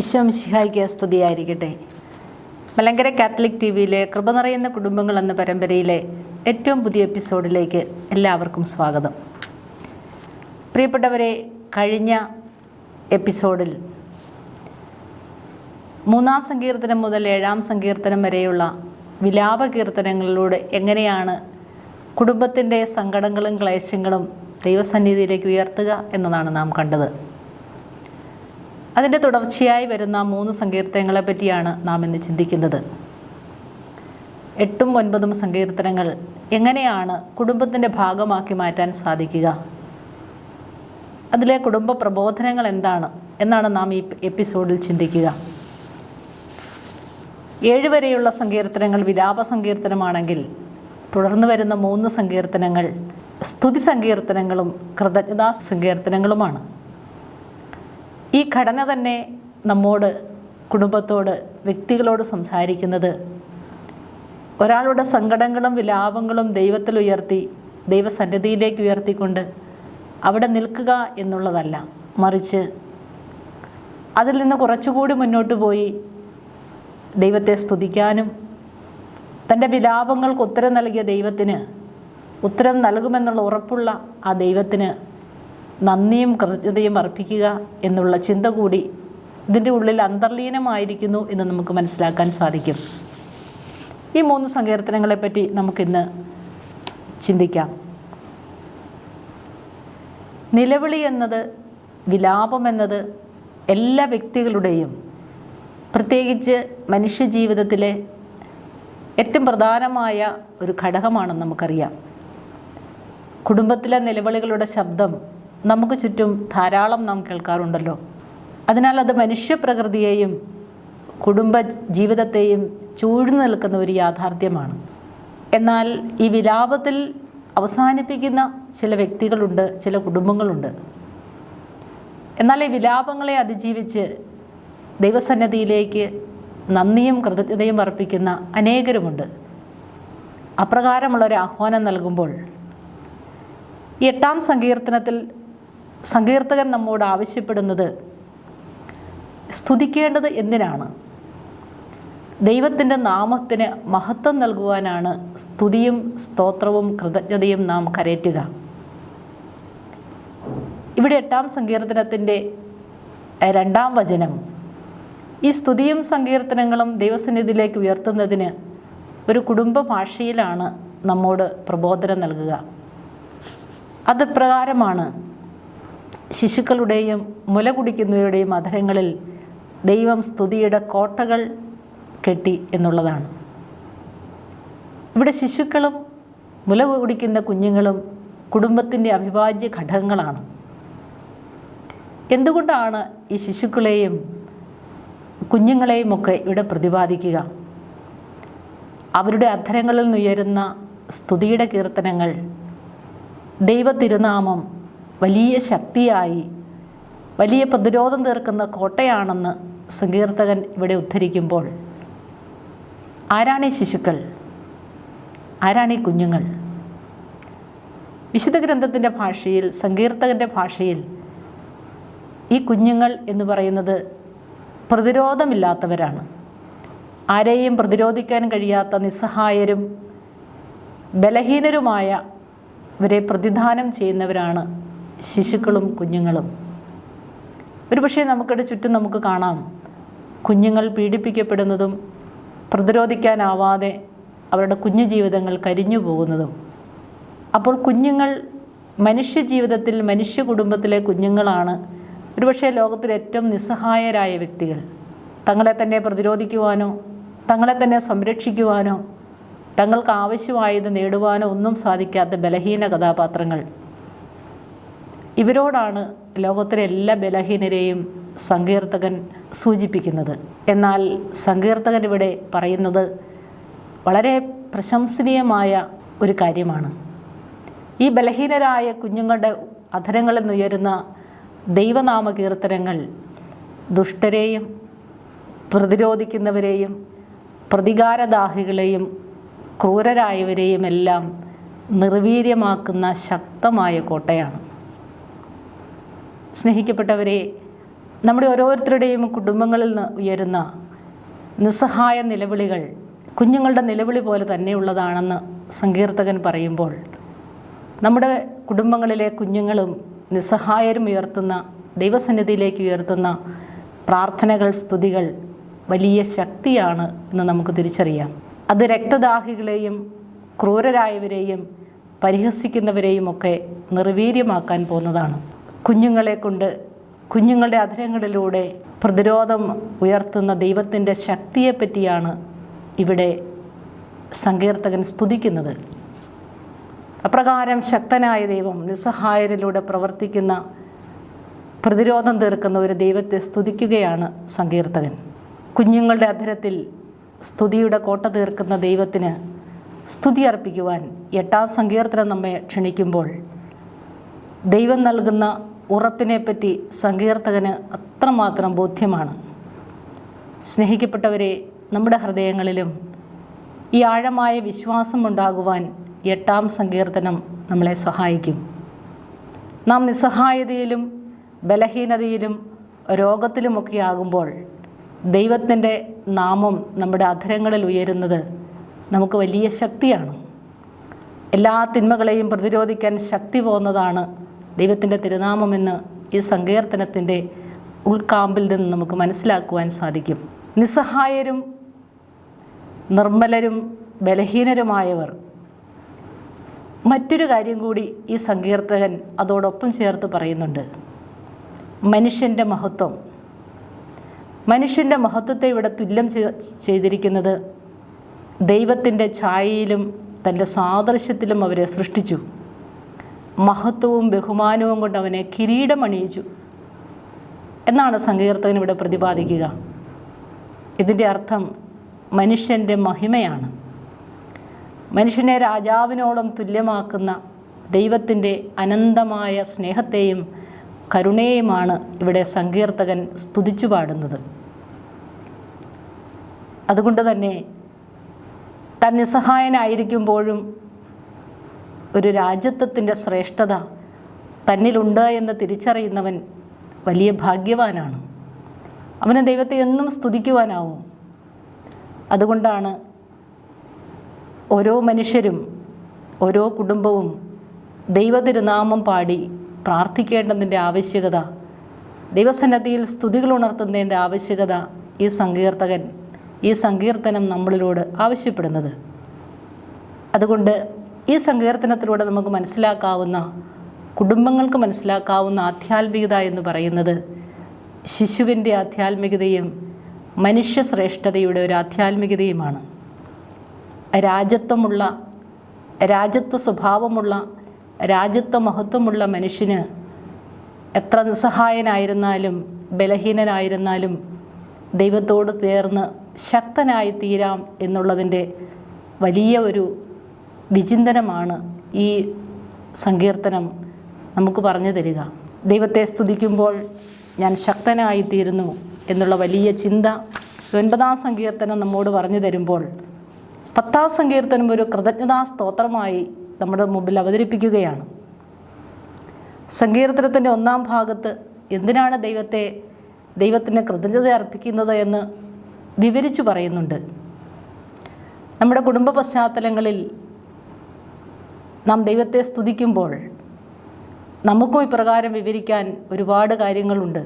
ഈശോമിശിഹായിക്ക് സ്തുതിയായിരിക്കട്ടെ. Malankara Catholic T വിയിലെ കൃപ നിറയുന്ന കുടുംബങ്ങൾ എന്ന പരമ്പരയിലെ ഏറ്റവും പുതിയ എപ്പിസോഡിലേക്ക് എല്ലാവർക്കും സ്വാഗതം. പ്രിയപ്പെട്ടവരെ കഴിഞ്ഞ എപ്പിസോഡിൽ മൂന്നാം സങ്കീർത്തനം മുതൽ ഏഴാം സങ്കീർത്തനം വരെയുള്ള വിലാപ കീർത്തനങ്ങളിലൂടെ എങ്ങനെയാണ് കുടുംബത്തിന്റെ സങ്കടങ്ങളും ക്ലേശങ്ങളും ദൈവസന്നിധിയിലേക്ക് ഉയർത്തുക എന്നതാണ് നാം കണ്ടത്. അതിന്റെ തുടർച്ചയായി വരുന്ന മൂന്ന് സങ്കീർത്തനങ്ങളെ പറ്റിയാണ് നാം ഇന്ന് ചിന്തിക്കുന്നത്. എട്ടും ഒൻപതും സങ്കീർത്തനങ്ങൾ എങ്ങനെയാണ് കുടുംബത്തിന്റെ ഭാഗമാക്കി മാറ്റാൻ സാധിക്കുക? അതിലെ കുടുംബ പ്രബോധനങ്ങൾ എന്താണ് എന്നാണ് നാം ഈ എപ്പിസോഡിൽ ചിന്തിക്കുക. ഏഴ് വരെയുള്ള സങ്കീർത്തനങ്ങൾ വിലാപ സങ്കീർത്തനമാണെങ്കിൽ തുടർന്ന് വരുന്ന മൂന്ന് സങ്കീർത്തനങ്ങൾ സ്തുതി സങ്കീർത്തനങ്ങളും കൃതജ്ഞതാ സങ്കീർത്തനങ്ങളുമാണ്. ഈ ഘടന തന്നെ നമ്മോട് കുടുംബത്തോട് വ്യക്തികളോട് സംസാരിക്കുന്നത് ഒരാളുടെ സങ്കടങ്ങളും വിലാപങ്ങളും ദൈവത്തിൽ ഉയർത്തി ദൈവസന്നിധിയിലേക്ക് ഉയർത്തിക്കൊണ്ട് അവിടെ നിൽക്കുക എന്നുള്ളതല്ല. മറിച്ച് അതിൽ നിന്ന് കുറച്ചുകൂടി മുന്നോട്ട് പോയി ദൈവത്തെ സ്തുതിക്കാനും തന്റെ വിലാപങ്ങൾക്ക് ഉത്തരം നൽകിയ ദൈവത്തിന് ഉത്തരം നൽകുമെന്നുള്ള ഉറപ്പുള്ള ആ ദൈവത്തിന് നന്ദിയും കൃതജ്ഞതയും അർപ്പിക്കുക എന്നുള്ള ചിന്ത കൂടി ഇതിന്റെ ഉള്ളിൽ അന്തർലീനമായിരിക്കുന്നു എന്ന് നമുക്ക് മനസ്സിലാക്കാൻ സാധിക്കും. ഈ മൂന്ന് സങ്കീർത്തനങ്ങളെപ്പറ്റി നമുക്കിന്ന് ചിന്തിക്കാം. നിലവിളി എന്നത് വിലാപം എന്നത് എല്ലാ വ്യക്തികളുടെയും പ്രത്യേകിച്ച് മനുഷ്യജീവിതത്തിലെ ഏറ്റവും പ്രധാനമായ ഒരു ഘടകമാണെന്ന് നമുക്കറിയാം. കുടുംബത്തിലെ നിലവിളികളുടെ ശബ്ദം നമുക്ക് ചുറ്റും ധാരാളം നാം കേൾക്കാറുണ്ടല്ലോ. അതിനാൽ അത് മനുഷ്യപ്രകൃതിയെയും കുടുംബ ജീവിതത്തെയും ചൂഴ്ന്നു നിൽക്കുന്ന ഒരു യാഥാർത്ഥ്യമാണ്. എന്നാൽ ഈ വിലാപത്തിൽ അവസാനിപ്പിക്കുന്ന ചില വ്യക്തികളുണ്ട് ചില കുടുംബങ്ങളുണ്ട്. എന്നാൽ ഈ വിലാപങ്ങളെ അതിജീവിച്ച് ദൈവസന്നദ്ധിയിലേക്ക് നന്ദിയും കൃതജ്ഞതയും അർപ്പിക്കുന്ന അനേകരുമുണ്ട്. അപ്രകാരമുള്ളൊരു ആഹ്വാനം നൽകുമ്പോൾ എട്ടാം സങ്കീർത്തനത്തിൽ സങ്കീർത്തകൻ നമ്മോട് ആവശ്യപ്പെടുന്നത് സ്തുതിക്കേണ്ടത് എന്തിനാണ്? ദൈവത്തിന്റെ നാമത്തിന് മഹത്വം നൽകുവാനാണ് സ്തുതിയും സ്തോത്രവും കൃതജ്ഞതയും നാം കരയറ്റുക ഇവിടെ എട്ടാം സങ്കീർത്തനത്തിന്റെ രണ്ടാം വചനം. ഈ സ്തുതിയും സങ്കീർത്തനങ്ങളും ദൈവസന്നിധിയിലേക്ക് ഉയർത്തുന്നതിന് ഒരു കുടുംബ ഭാഷയിലാണ് നമ്മോട് പ്രബോധനം നൽകുക. അത് പ്രകാരമാണ് ശിശുക്കളുടെയും മുല കുടിക്കുന്നവരുടെയും ദൈവം സ്തുതിയുടെ കോട്ടകൾ കെട്ടി എന്നുള്ളതാണ്. ഇവിടെ ശിശുക്കളും മുല കുടിക്കുന്ന കുഞ്ഞുങ്ങളും കുടുംബത്തിന്റെ അവിഭാജ്യ ഘടകങ്ങളാണ്. എന്തുകൊണ്ടാണ് ഈ ശിശുക്കളെയും കുഞ്ഞുങ്ങളെയും ഒക്കെ ഇവിടെ പ്രതിപാദിക്കുക? അവരുടെ അധരങ്ങളിൽ നിന്നുയരുന്ന സ്തുതിയുടെ കീർത്തനങ്ങൾ ദൈവ തിരുനാമം വലിയ ശക്തിയായി വലിയ പ്രതിരോധം തീർക്കുന്ന കോട്ടയാണെന്ന് സങ്കീർത്തകൻ ഇവിടെ ഉദ്ധരിക്കുമ്പോൾ ആരാണ് ഈ ശിശുക്കൾ? ആരാണ് ഈ കുഞ്ഞുങ്ങൾ? വിശുദ്ധ ഗ്രന്ഥത്തിന്റെ ഭാഷയിൽ സങ്കീർത്തകന്റെ ഭാഷയിൽ ഈ കുഞ്ഞുങ്ങൾ എന്ന് പറയുന്നത് പ്രതിരോധമില്ലാത്തവരാണ്. ആരെയും പ്രതിരോധിക്കാൻ കഴിയാത്ത നിസ്സഹായരും ബലഹീനരുമായ ഇവരെ പ്രതിദാനം ചെയ്യുന്നവരാണ് ശിശുക്കളും കുഞ്ഞുങ്ങളും. ഒരുപക്ഷെ നമുക്കിടെ ചുറ്റും നമുക്ക് കാണാം. കുഞ്ഞുങ്ങൾ പീഡിപ്പിക്കപ്പെടുന്നതും പ്രതിരോധിക്കാനാവാതെ അവരുടെ കുഞ്ഞു ജീവിതങ്ങൾ കരിഞ്ഞു പോകുന്നതും. അപ്പോൾ കുഞ്ഞുങ്ങൾ മനുഷ്യ ജീവിതത്തിൽ മനുഷ്യ കുടുംബത്തിലെ കുഞ്ഞുങ്ങളാണ് ഒരുപക്ഷെ ലോകത്തിലെ ഏറ്റവും നിസ്സഹായരായ വ്യക്തികൾ. തങ്ങളെ തന്നെ പ്രതിരോധിക്കുവാനോ തങ്ങളെ തന്നെ സംരക്ഷിക്കുവാനോ തങ്ങൾക്ക് ആവശ്യമായത് നേടുവാനോ ഒന്നും സാധിക്കാത്ത ബലഹീന കഥാപാത്രങ്ങൾ. ഇവരോടാണ് ലോകത്തിലെ എല്ലാ ബലഹീനരെയും സങ്കീർത്തകൻ സൂചിപ്പിക്കുന്നത്. എന്നാൽ സങ്കീർത്തകൻ ഇവിടെ പറയുന്നത് വളരെ പ്രശംസനീയമായ ഒരു കാര്യമാണ്. ഈ ബലഹീനരായ കുഞ്ഞുങ്ങളുടെ അധരങ്ങളിൽ നിന്നുയരുന്ന ദൈവനാമ കീർത്തനങ്ങൾ ദുഷ്ടരെയും പ്രതിരോധിക്കുന്നവരെയും പ്രതികാരദാഹികളെയും ക്രൂരരായവരെയും എല്ലാം നിർവീര്യമാക്കുന്ന ശക്തമായ കോട്ടയാണ്. സ്നേഹിക്കപ്പെട്ടവരെ നമ്മുടെ ഓരോരുത്തരുടെയും കുടുംബങ്ങളിൽ നിന്ന് ഉയരുന്ന നിസ്സഹായ നിലവിളികൾ കുഞ്ഞുങ്ങളുടെ നിലവിളി പോലെ തന്നെയുള്ളതാണെന്ന് സങ്കീർത്തകൻ പറയുമ്പോൾ നമ്മുടെ കുടുംബങ്ങളിലെ കുഞ്ഞുങ്ങളും നിസ്സഹായരും ഉയർത്തുന്ന ദൈവസന്നിധിയിലേക്ക് ഉയർത്തുന്ന പ്രാർത്ഥനകൾ സ്തുതികൾ വലിയ ശക്തിയാണ് എന്ന് നമുക്ക് തിരിച്ചറിയാം. അത് രക്തദാഹികളെയും ക്രൂരരായവരെയും പരിഹസിക്കുന്നവരെയും ഒക്കെ നിർവീര്യമാക്കാൻ പോകുന്നതാണ്. കുഞ്ഞുങ്ങളെ കൊണ്ട് കുഞ്ഞുങ്ങളുടെ അധരങ്ങളിലൂടെ പ്രതിരോധം ഉയർത്തുന്ന ദൈവത്തിന്റെ ശക്തിയെപ്പറ്റിയാണ് ഇവിടെ സങ്കീർത്തകൻ സ്തുതിക്കുന്നത്. അപ്രകാരം ശക്തനായ ദൈവം നിസ്സഹായരിലൂടെ പ്രവർത്തിക്കുന്ന പ്രതിരോധം തീർക്കുന്ന ഒരു ദൈവത്തെ സ്തുതിക്കുകയാണ് സങ്കീർത്തകൻ. കുഞ്ഞുങ്ങളുടെ അധരത്തിൽ സ്തുതിയുടെ കോട്ട തീർക്കുന്ന ദൈവത്തിന് സ്തുതി അർപ്പിക്കുവാൻ എട്ടാം സങ്കീർത്തനം നമ്മെ ക്ഷണിക്കുമ്പോൾ ദൈവം നൽകുന്ന ഉറപ്പിനെപ്പറ്റി സങ്കീർത്തകന് അത്രമാത്രം ബോധ്യമാണ്. സ്നേഹിക്കപ്പെട്ടവരെ നമ്മുടെ ഹൃദയങ്ങളിലും ഈ ആഴമായ വിശ്വാസം ഉണ്ടാകുവാൻ എട്ടാം സങ്കീർത്തനം നമ്മളെ സഹായിക്കും. നാം നിസ്സഹായതയിലും ബലഹീനതയിലും രോഗത്തിലുമൊക്കെ ആകുമ്പോൾ ദൈവത്തിന്റെ നാമം നമ്മുടെ അധരങ്ങളിൽ ഉയരുന്നത് നമുക്ക് വലിയ ശക്തിയാണ്. എല്ലാ തിന്മകളെയും പ്രതിരോധിക്കാൻ ശക്തി പോകുന്നതാണ് ദൈവത്തിന്റെ തിരുനാമമെന്ന് ഈ സങ്കീർത്തനത്തിന്റെ ഉൾക്കാമ്പിൽ നിന്ന് നമുക്ക് മനസ്സിലാക്കുവാൻ സാധിക്കും. നിസ്സഹായരും നിർമ്മലരും ബലഹീനരുമായവർ. മറ്റൊരു കാര്യം കൂടി ഈ സങ്കീർത്തകൻ അതോടൊപ്പം ചേർത്ത് പറയുന്നുണ്ട്. മനുഷ്യന്റെ മഹത്വം. മനുഷ്യന്റെ മഹത്വത്തെ ഇവിടെ തുല്യം ചെയ്തിരിക്കുന്നത് ദൈവത്തിന്റെ ഛായയിലും തന്റെ സാദൃശ്യത്തിലും അവരെ സൃഷ്ടിച്ചു. മഹത്വവും ബഹുമാനവും കൊണ്ട് അവനെ കിരീടമണിയിച്ചു. എന്നാണ് സങ്കീർത്തകൻ ഇവിടെ പ്രതിപാദിക്കുക. ഇതിന്റെ അർത്ഥം മനുഷ്യന്റെ മഹിമയാണ്. മനുഷ്യനെ രാജാവിനോളം തുല്യമാക്കുന്ന ദൈവത്തിന്റെ അനന്തമായ സ്നേഹത്തെയും കരുണയെയുമാണ് ഇവിടെ സങ്കീർത്തകൻ സ്തുതിച്ചു പാടുന്നത്. അതുകൊണ്ട് തന്നെ താൻ നിസ്സഹായനായിരിക്കുമ്പോഴും ഒരു രാജ്യത്വത്തിന്റെ ശ്രേഷ്ഠത തന്നിലുണ്ട് എന്ന് തിരിച്ചറിയുന്നവൻ വലിയ ഭാഗ്യവാനാണ്. അവന് ദൈവത്തെ എന്നും സ്തുതിക്കുവാനാവും. അതുകൊണ്ടാണ് ഓരോ മനുഷ്യരും ഓരോ കുടുംബവും ദൈവതിരുനാമം പാടി പ്രാർത്ഥിക്കേണ്ടതിന്റെ ആവശ്യകത ദൈവസന്നദ്ധിയിൽ സ്തുതികൾ ഉണർത്തുന്നതിന്റെ ആവശ്യകത ഈ സങ്കീർത്തകൻ ഈ സങ്കീർത്തനം നമ്മളിലോട് ആവശ്യപ്പെടുന്നത്. അതുകൊണ്ട് ഈ സങ്കീർത്തനത്തിലൂടെ നമുക്ക് മനസ്സിലാക്കാവുന്ന കുടുംബങ്ങൾക്ക് മനസ്സിലാക്കാവുന്ന ആധ്യാത്മികത എന്ന് പറയുന്നത് ശിശുവിന്റെ ആധ്യാത്മികതയും മനുഷ്യശ്രേഷ്ഠതയുടെ ഒരു ആധ്യാത്മികതയുമാണ്. രാജ്യത്വമുള്ള രാജ്യത്വ സ്വഭാവമുള്ള രാജ്യത്വ മഹത്വമുള്ള മനുഷ്യന് എത്ര നിസ്സഹായനായിരുന്നാലും ബലഹീനനായിരുന്നാലും ദൈവത്തോട് ചേർന്ന് ശക്തനായി തീരാം എന്നുള്ളതിന്റെ വലിയ ഒരു വിചിന്തനമാണ് ഈ സങ്കീർത്തനം നമുക്ക് പറഞ്ഞു തരിക. ദൈവത്തെ സ്തുതിക്കുമ്പോൾ ഞാൻ ശക്തനായിത്തീരുന്നു എന്നുള്ള വലിയ ചിന്ത ഒൻപതാം സങ്കീർത്തനം നമ്മോട് പറഞ്ഞു തരുമ്പോൾ പത്താം സങ്കീർത്തനം ഒരു കൃതജ്ഞതാ സ്തോത്രമായി നമ്മുടെ മുമ്പിൽ അവതരിപ്പിക്കുകയാണ്. സങ്കീർത്തനത്തിന്റെ ഒന്നാം ഭാഗത്ത് എന്തിനാണ് ദൈവത്തെ ദൈവത്തിന് കൃതജ്ഞത അർപ്പിക്കുന്നത് എന്ന് വിവരിച്ചു പറയുന്നുണ്ട്. നമ്മുടെ കുടുംബ പശ്ചാത്തലങ്ങളിൽ നാം ദൈവത്തെ സ്തുതിക്കുമ്പോൾ നമുക്കും ഇപ്രകാരം വിവരിക്കാൻ ഒരുപാട് കാര്യങ്ങളുണ്ട്.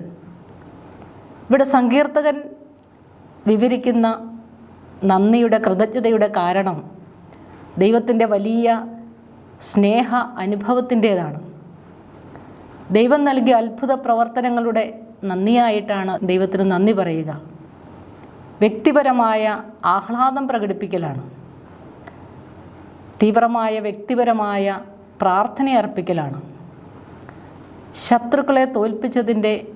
ഇവിടെ സങ്കീർത്തകൻ വിവരിക്കുന്ന നന്ദിയുടെ കൃതജ്ഞതയുടെ കാരണം ദൈവത്തിന്റെ വലിയ സ്നേഹ അനുഭവത്തിന്റേതാണ്. ദൈവം നൽകിയ അത്ഭുത പ്രവർത്തനങ്ങളുടെ നന്ദിയായിട്ടാണ് ദൈവത്തിന് നന്ദി പറയുക. വ്യക്തിപരമായ ആഹ്ലാദം പ്രകടിപ്പിക്കലാണ്. തീവ്രമായ വ്യക്തിപരമായ പ്രാർത്ഥന അർപ്പിക്കലാണ്. ശത്രുക്കളെ തോൽപ്പിച്ചതിന്റെ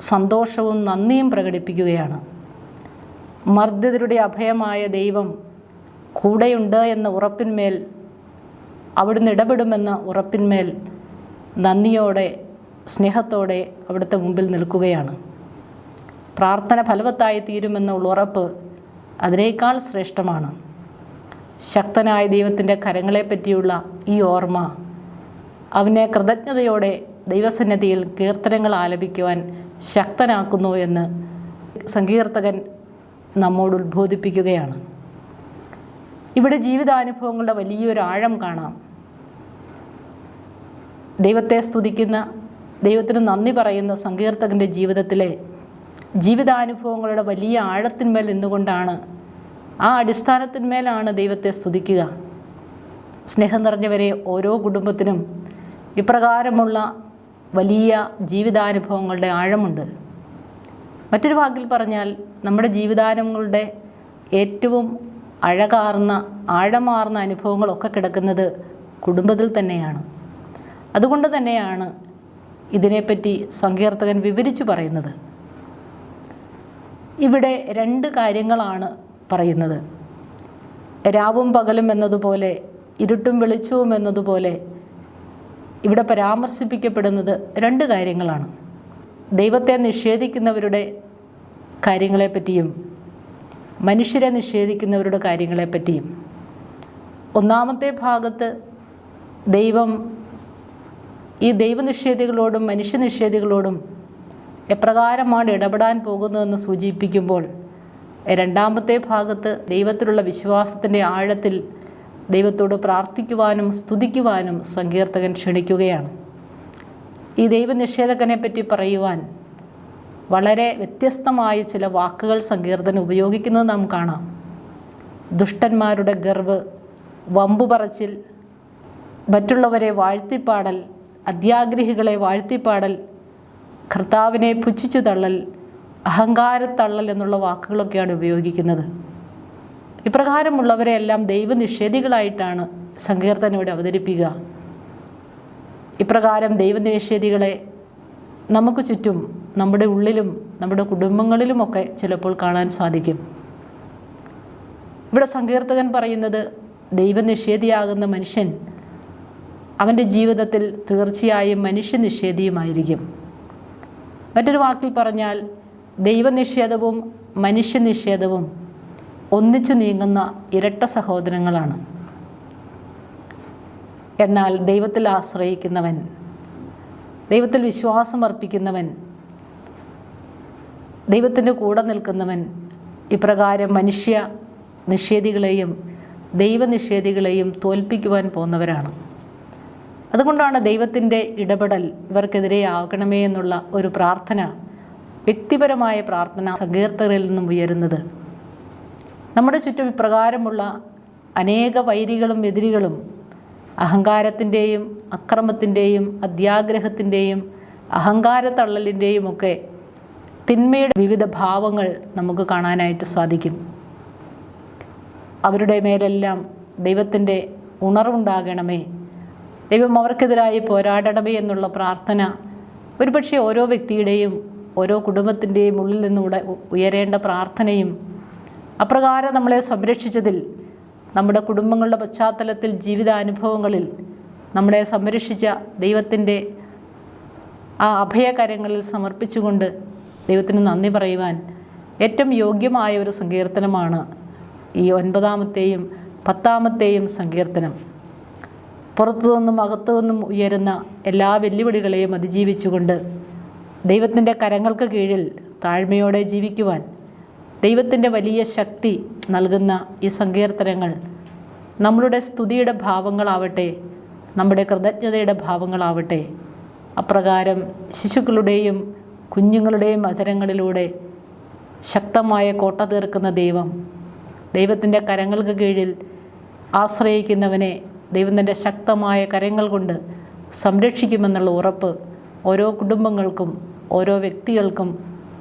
സന്തോഷവും നന്ദിയും പ്രകടിപ്പിക്കുകയാണ്. മർദ്ദിതരുടെ അഭയമായ ദൈവം കൂടെയുണ്ട് എന്ന ഉറപ്പിന്മേൽ അവിടുന്ന് ഇടപെടുമെന്ന ഉറപ്പിന്മേൽ നന്ദിയോടെ സ്നേഹത്തോടെ അവിടുത്തെ മുമ്പിൽ നിൽക്കുകയാണ്. പ്രാർത്ഥന ഫലവത്തായി തീരുമെന്നുള്ള ഉറപ്പ് അതിനേക്കാൾ ശ്രേഷ്ഠമാണ്. ശക്തനായ ദൈവത്തിന്റെ കരങ്ങളെ പറ്റിയുള്ള ഈ ഓർമ്മ അവനെ കൃതജ്ഞതയോടെ ദൈവസന്നിധിയിൽ കീർത്തനങ്ങൾ ആലപിക്കുവാൻ ശക്തനാക്കുന്നു എന്ന് സങ്കീർത്തകൻ നമ്മോട് ഉത്ബോധിപ്പിക്കുകയാണ്. ഇവിടെ ജീവിതാനുഭവങ്ങളുടെ വലിയൊരു ആഴം കാണാം. ദൈവത്തെ സ്തുതിക്കുന്ന ദൈവത്തിന് നന്ദി പറയുന്ന സങ്കീർത്തകന്റെ ജീവിതത്തിലെ ജീവിതാനുഭവങ്ങളുടെ വലിയ ആഴത്തിന്മേൽ നിന്നുകൊണ്ടാണ് ആ അടിസ്ഥാനത്തിന്മേലാണ് ദൈവത്തെ സ്തുതിക്കുക. സ്നേഹം നിറഞ്ഞവരെ ഓരോ കുടുംബത്തിനും ഇപ്രകാരമുള്ള വലിയ ജീവിതാനുഭവങ്ങളുടെ ആഴമുണ്ട്. മറ്റൊരു വാക്കിൽ പറഞ്ഞാൽ നമ്മുടെ ജീവിതാനുഭവങ്ങളുടെ ഏറ്റവും അഴകാർന്ന ആഴമാർന്ന അനുഭവങ്ങളൊക്കെ കിടക്കുന്നത് കുടുംബത്തിൽ തന്നെയാണ്. അതുകൊണ്ട് തന്നെയാണ് ഇതിനെപ്പറ്റി സങ്കീർത്തകൻ വിവരിച്ചു പറയുന്നത്. ഇവിടെ രണ്ട് കാര്യങ്ങളാണ് പറയുന്നത്. രാവും പകലും എന്നതുപോലെ ഇരുട്ടും വെളിച്ചവും എന്നതുപോലെ ഇവിടെ പരാമർശിപ്പിക്കപ്പെടുന്നത് രണ്ട് കാര്യങ്ങളാണ്. ദൈവത്തെ നിഷേധിക്കുന്നവരുടെ കാര്യങ്ങളെപ്പറ്റിയും മനുഷ്യരെ നിഷേധിക്കുന്നവരുടെ കാര്യങ്ങളെപ്പറ്റിയും ഒന്നാമത്തെ ഭാഗത്ത് ദൈവം ഈ ദൈവനിഷേധികളോടും മനുഷ്യനിഷേധികളോടും എപ്രകാരമാണ് ഇടപെടാൻ പോകുന്നതെന്ന് സൂചിപ്പിക്കുമ്പോൾ രണ്ടാമത്തെ ഭാഗത്ത് ദൈവത്തിലുള്ള വിശ്വാസത്തിന്റെ ആഴത്തിൽ ദൈവത്തോട് പ്രാർത്ഥിക്കുവാനും സ്തുതിക്കുവാനും സങ്കീർത്തകൻ ക്ഷണിക്കുകയാണ്. ഈ ദൈവനിഷേധകനെ പറ്റി പറയുവാൻ വളരെ വ്യത്യസ്തമായ ചില വാക്കുകൾ സങ്കീർത്തനം ഉപയോഗിക്കുന്നത് നാം കാണാം. ദുഷ്ടന്മാരുടെ ഗർവ് വമ്പു പറച്ചിൽ മറ്റുള്ളവരെ വാഴ്ത്തിപ്പാടൽ അത്യാഗ്രഹികളെ വാഴ്ത്തിപ്പാടൽ കർത്താവിനെ പുച്ഛിച്ചു തള്ളൽ അഹങ്കാരത്തള്ളൽ എന്നുള്ള വാക്കുകളൊക്കെയാണ് ഉപയോഗിക്കുന്നത്. ഇപ്രകാരമുള്ളവരെ എല്ലാം ദൈവനിഷേധികളായിട്ടാണ് സങ്കീർത്തനം ഇവിടെ അവതരിപ്പിക്കുക. ഇപ്രകാരം ദൈവനിഷേധികളെ നമുക്ക് ചുറ്റും നമ്മുടെ ഉള്ളിലും നമ്മുടെ കുടുംബങ്ങളിലുമൊക്കെ ചിലപ്പോൾ കാണാൻ സാധിക്കും. ഇവിടെ സങ്കീർത്തകൻ പറയുന്നത് ദൈവനിഷേധിയാകുന്ന മനുഷ്യൻ അവന്റെ ജീവിതത്തിൽ തീർച്ചയായും മനുഷ്യനിഷേധിയുമായിരിക്കും. മറ്റൊരു വാക്കിൽ പറഞ്ഞാൽ ദൈവനിഷേധവും മനുഷ്യനിഷേധവും ഒന്നിച്ചു നീങ്ങുന്ന ഇരട്ട സഹോദരങ്ങളാണ്. എന്നാൽ ദൈവത്തിൽ ആശ്രയിക്കുന്നവൻ ദൈവത്തിൽ വിശ്വാസം അർപ്പിക്കുന്നവൻ ദൈവത്തിന്റെ കൂടെ നിൽക്കുന്നവൻ ഇപ്രകാരം മനുഷ്യ നിഷേധികളെയും ദൈവനിഷേധികളെയും തോൽപ്പിക്കുവാൻ പോകുന്നവരാണ്. അതുകൊണ്ടാണ് ദൈവത്തിന്റെ ഇടപെടൽ ഇവർക്കെതിരെ ആകണമേ എന്നുള്ള ഒരു പ്രാർത്ഥന വ്യക്തിപരമായ പ്രാർത്ഥന സങ്കീർത്തകരിൽ നിന്നും ഉയരുന്നത്. നമ്മുടെ ചുറ്റും ഇപ്രകാരമുള്ള അനേക വൈരികളും എതിരികളും അഹങ്കാരത്തിന്റെയും അക്രമത്തിന്റെയും അത്യാഗ്രഹത്തിന്റെയും അഹങ്കാരത്തള്ളലിന്റെയും ഒക്കെ തിന്മയുടെ വിവിധ ഭാവങ്ങൾ നമുക്ക് കാണാനായിട്ട് സാധിക്കും. അവരുടെ മേലെല്ലാം ദൈവത്തിന്റെ ഉണർവുണ്ടാകണമേ. ദൈവം അവർക്കെതിരായി പോരാടണമേ എന്നുള്ള പ്രാർത്ഥന ഒരുപക്ഷെ ഓരോ വ്യക്തിയുടെയും ഓരോ കുടുംബത്തിന്റെയും ഉള്ളിൽ നിന്നൂടെ ഉയരേണ്ട പ്രാർത്ഥനയും അപ്രകാരം നമ്മളെ സംരക്ഷിച്ചതിൽ നമ്മുടെ കുടുംബങ്ങളുടെ പശ്ചാത്തലത്തിൽ ജീവിതാനുഭവങ്ങളിൽ നമ്മളെ സംരക്ഷിച്ച ദൈവത്തിന്റെ ആ അഭയകരങ്ങളിൽ സമർപ്പിച്ചുകൊണ്ട് ദൈവത്തിന് നന്ദി പറയുവാൻ ഏറ്റവും യോഗ്യമായ ഒരു സങ്കീർത്തനമാണ് ഈ ഒൻപതാമത്തെയും പത്താമത്തെയും സങ്കീർത്തനം. പുറത്തു നിന്നും അകത്തു നിന്നും ഉയരുന്ന എല്ലാ വെല്ലുവിളികളെയും അതിജീവിച്ചുകൊണ്ട് ദൈവത്തിന്റെ കരങ്ങൾക്ക് കീഴിൽ താഴ്മയോടെ ജീവിക്കുവാൻ ദൈവത്തിന്റെ വലിയ ശക്തി നൽകുന്ന ഈ സങ്കീർത്തനങ്ങൾ നമ്മളുടെ സ്തുതിയുടെ ഭാവങ്ങളാവട്ടെ നമ്മുടെ കൃതജ്ഞതയുടെ ഭാവങ്ങളാവട്ടെ അപ്രകാരം ശിശുക്കളുടെയും കുഞ്ഞുങ്ങളുടെയും അധരങ്ങളിലൂടെ ശക്തമായ കോട്ട തീർക്കുന്ന ദൈവം ദൈവത്തിന്റെ കരങ്ങൾക്ക് കീഴിൽ ആശ്രയിക്കുന്നവനെ ദൈവത്തിന്റെ ശക്തമായ കരങ്ങൾ കൊണ്ട് സംരക്ഷിക്കുമെന്നുള്ള ഉറപ്പ് ഓരോ കുടുംബങ്ങൾക്കും ഓരോ വ്യക്തികൾക്കും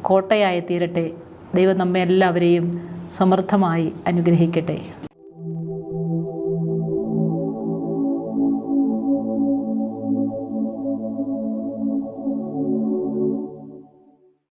കോട്ടയായി തീരട്ടെ. ദൈവം നമ്മെ എല്ലാവരെയും സമൃദ്ധമായി അനുഗ്രഹിക്കട്ടെ.